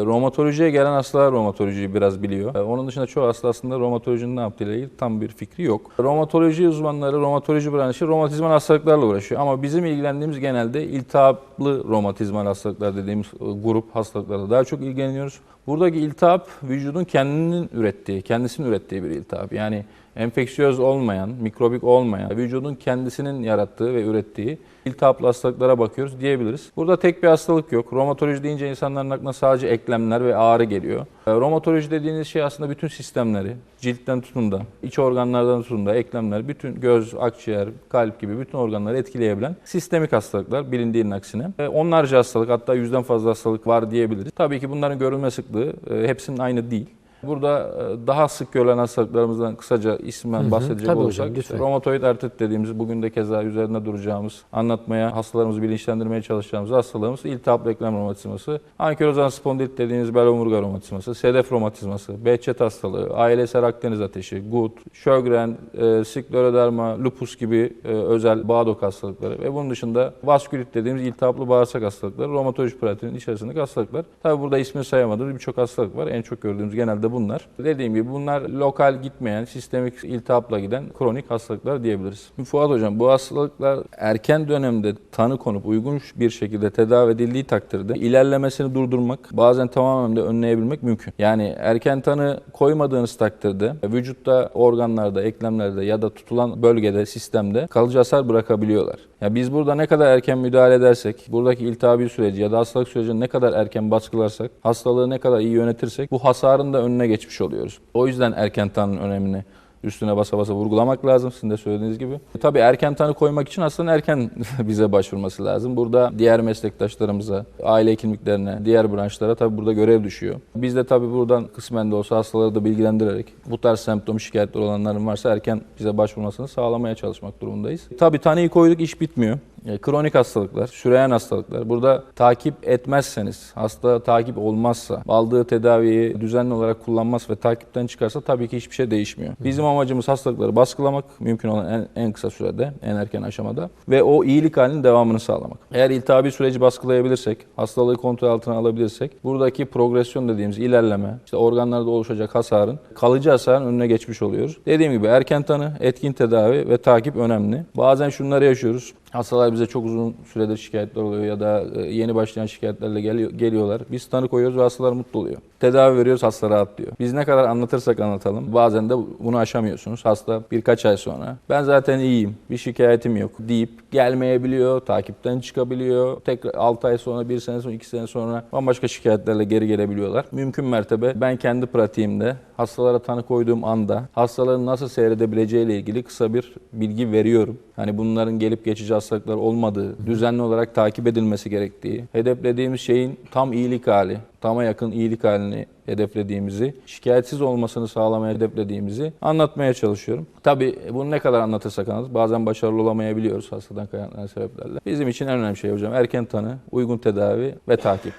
Romatolojiye gelen hastalar romatolojiyi biraz biliyor. Ee, Onun dışında çoğu hasta aslında romatolojinin ne yaptığıyla ilgili tam bir fikri yok. Romatoloji uzmanları, romatoloji branşı romatizmal hastalıklarla uğraşıyor. Ama bizim ilgilendiğimiz genelde iltihaplı romatizmal hastalıklar dediğimiz e, grup hastalıklarla daha çok ilgileniyoruz. Buradaki iltihap vücudun kendinin ürettiği, kendisinin ürettiği bir iltihap. Yani enfeksiyöz olmayan, mikrobik olmayan, vücudun kendisinin yarattığı ve ürettiği iltihaplı hastalıklara bakıyoruz diyebiliriz. Burada tek bir hastalık yok. Romatoloji deyince insanların aklına sadece eklemler ve ağrı geliyor. E, Romatoloji dediğiniz şey aslında bütün sistemleri, ciltten tutun da, iç organlardan tutun da, eklemler, bütün göz, akciğer, kalp gibi bütün organları etkileyebilen sistemik hastalıklar bilindiğinin aksine. E, Onlarca hastalık hatta yüzden fazla hastalık var diyebiliriz. Tabii ki bunların görülme sıklığı e, hepsinin aynı değil. Burada e, daha sık görülen hastalıklarımızdan kısaca ismen bahsedecek Tabii olursak, hocam, romatoid artrit dediğimiz, bugün de keza üzerinde duracağımız, anlatmaya, hastalarımızı bilinçlendirmeye çalışacağımız hastalığımız iltihaplı eklem romatizması, ankilozan spondilit dediğimiz bel omurga romatizması, sedef romatizması, Behçet hastalığı, ailesel Akdeniz ateşi, gut, Sjögren, e, skleroderma, lupus gibi e, özel bağdok hastalıkları ve bunun dışında vaskülit dediğimiz iltihaplı bağırsak hastalıkları, romatoloji pratiğinin içerisindeki hastalıklar. Tabi burada ismini sayamadığımız birçok hastalık var. En çok gördüğümüz genelde bunlar. Dediğim gibi bunlar lokal gitmeyen, sistemik iltihapla giden kronik hastalıklar diyebiliriz. Fuat Hocam bu hastalıklar erken dönemde tanı konup uygun bir şekilde tedavi edildiği takdirde ilerlemesini durdurmak, bazen tamamen de önleyebilmek mümkün. Yani erken tanı koymadığınız takdirde vücutta, organlarda, eklemlerde ya da tutulan bölgede, sistemde kalıcı hasar bırakabiliyorlar. Ya biz burada ne kadar erken müdahale edersek, buradaki iltihabi süreci ya da hastalık sürecini ne kadar erken baskılarsak, hastalığı ne kadar iyi yönetirsek bu hasarın da önüne geçmiş oluyoruz. O yüzden erken tanının önemini üstüne basa basa vurgulamak lazım sizin de söylediğiniz gibi. E, Tabii erken tanı koymak için hastanın erken bize başvurması lazım. Burada diğer meslektaşlarımıza, aile hekimliklerine, diğer branşlara tabii burada görev düşüyor. Biz de tabii buradan kısmen de olsa hastaları da bilgilendirerek bu tarz semptom şikayetleri olanların varsa erken bize başvurmasını sağlamaya çalışmak durumundayız. Tabii tanıyı koyduk iş bitmiyor. E, Kronik hastalıklar, süreyen hastalıklar. Burada takip etmezseniz, hasta takip olmazsa, aldığı tedaviyi düzenli olarak kullanmaz ve takipten çıkarsa tabii ki hiçbir şey değişmiyor. Bizim amacımız hastalıkları baskılamak, mümkün olan en, en kısa sürede, en erken aşamada ve o iyilik halinin devamını sağlamak. Eğer iltihabi süreci baskılayabilirsek, hastalığı kontrol altına alabilirsek, buradaki progresyon dediğimiz ilerleme, işte organlarda oluşacak hasarın, kalıcı hasarın önüne geçmiş oluyoruz. Dediğim gibi erken tanı, etkin tedavi ve takip önemli. Bazen şunları yaşıyoruz. Hastalar bize çok uzun süredir şikayetler oluyor ya da e, yeni başlayan şikayetlerle geliyor, geliyorlar. Biz tanı koyuyoruz ve hastalar mutlu oluyor. Tedavi veriyoruz, hasta rahatlıyor. Biz ne kadar anlatırsak anlatalım bazen de bunu aşamıyorsunuz. Hasta birkaç ay sonra ben zaten iyiyim, bir şikayetim yok deyip gelmeyebiliyor, takipten çıkabiliyor. Tekrar 6 ay sonra, 1 sene sonra, 2 sene sonra bambaşka şikayetlerle geri gelebiliyorlar. Mümkün mertebe ben kendi pratiğimde hastalara tanı koyduğum anda hastaların nasıl seyredebileceğiyle ilgili kısa bir bilgi veriyorum. Hani bunların gelip geçici hastalıklar olmadığı, düzenli olarak takip edilmesi gerektiği, hedeflediğimiz şeyin tam iyilik hali, tama yakın iyilik halini hedeflediğimizi, şikayetsiz olmasını sağlamaya hedeflediğimizi anlatmaya çalışıyorum. Tabii bunu ne kadar anlatırsak anlatırız. Bazen başarılı olamayabiliyoruz hastadan kaynaklanan sebeplerle. Bizim için en önemli şey hocam erken tanı, uygun tedavi ve takip.